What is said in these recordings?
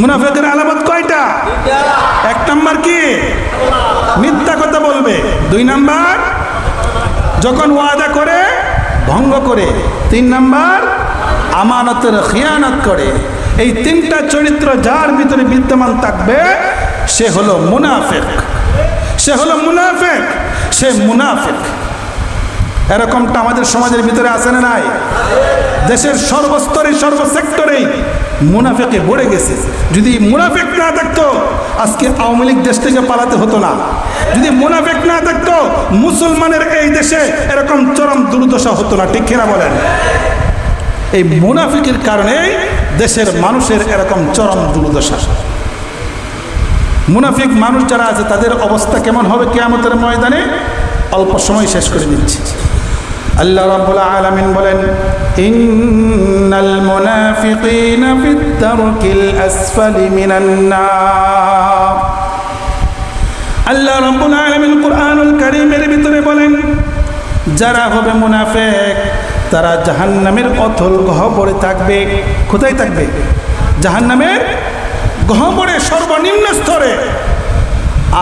মুনাফেকের আলামত কয়টা? এক নাম্বার কি? মিথ্যা কথা বলবে। দুই নাম্বার, যখন ওয়াদা করে, ভঙ্গ করে। তিন নাম্বার, আমানতের খিয়ানত করে। এই তিনটা চরিত্র যার ভিতরে বিদ্যমান থাকবে, সে হলো মুনাফেক। সে হলো মুনাফেক। সে মুনাফেক। এরকমটা আমাদের সমাজের ভিতরে আছে না নাই? দেশের সর্বস্তরে সর্বসেক্টরেই মুনাফেকে ভরে গেছে। যদি মুনাফেক না থাকতো, আজকে আওয়ামী লীগ দেশ থেকে পালাতে হতো না। যদি মুনাফেক না থাকতো, মুসলমানের এই দেশে এরকম চরম দুর্দশা হতো না। ঠিক কিনা বলেন? এই মুনাফিকের কারণেই দেশের মানুষের এরকম চরম দুর্দশা। মুনাফিক মানুষ যারা আছে, তাদের অবস্থা কেমন হবে কেয়ামতের ময়দানে? অল্প সময় শেষ করে দিচ্ছি। আল্লাহ রাব্বুল আলামিন বলেন, ইন্নাল মুনাফিকিনা ফিদ দারকিল আসফালি মিনান নার। আল্লাহ রাব্বুল আলামিন কুরআনুল কারীমের ভিতরে বলেন, যারা হবে মুনাফিক, তারা জাহান্নামের অথল গহ্বরে থাকবে। কোথায় থাকবে? জাহান্নামের গহ্বরে সর্বনিম্ন স্তরে।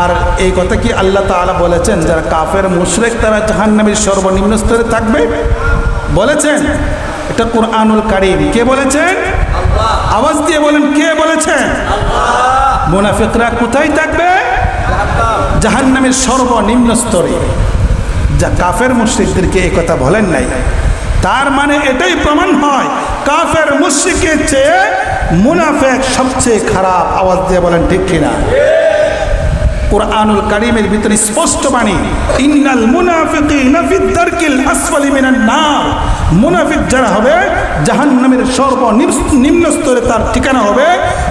আর এই কথা কি আল্লাহ তাআলা বলেছেন? যারা কাফের, মুশরিক, তারা জাহান্নামের সর্বনিম্ন স্তরে থাকবে? বলেছেন? এটা কোরআনুল কারীম। কে বলেছেন? আওয়াজ দিয়ে বলেন, কে বলেছেন? মুনাফিকরা কোথায় থাকবে? জাহান্নামের সর্বনিম্ন স্তরে। যা কাফের, মুশ্রিকদেরকে এই কথা বলেন নাই। তার মানে এটাই প্রমাণ হয়, কাফের, মুশ্রিকের চেয়ে মুনাফেক সবচেয়ে খারাপ। আওয়াজ দিয়ে বলেন, ঠিক কিনা? কোরআনুল কারিমের ভিতরে স্পষ্ট বাণী, ইন্নাল মুনাফিকিনা ফিদ দারকিল আসফালি মিনান নার। মুনাফিক যারা হবে, জাহান্নামের সর্বনিম্ন স্তরে তার ঠিকানা হবে,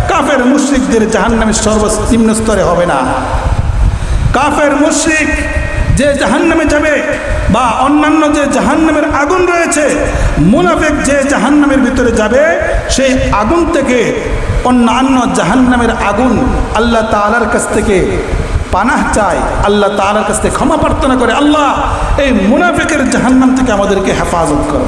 কাফের মুশরিকদের জাহান্নামের সর্বনিম্ন স্তরে হবে না। কাফের মুশরিক যে জাহান্নামে যাবে বা অন্যান্য যে জাহান্নামের আগুন রয়েছে, মুনাফেক যে জাহান্নামের ভিতরে যাবে, সেই আগুন থেকে অন্যান্য জাহান্নামের আগুন আল্লাহ তালার কাছ থেকে পানাহ চায়, আল্লাহ তালার কাছ থেকে ক্ষমা প্রার্থনা করে, আল্লাহ, এই মুনাফেকের জাহান্নাম থেকে আমাদেরকে হেফাজত করো।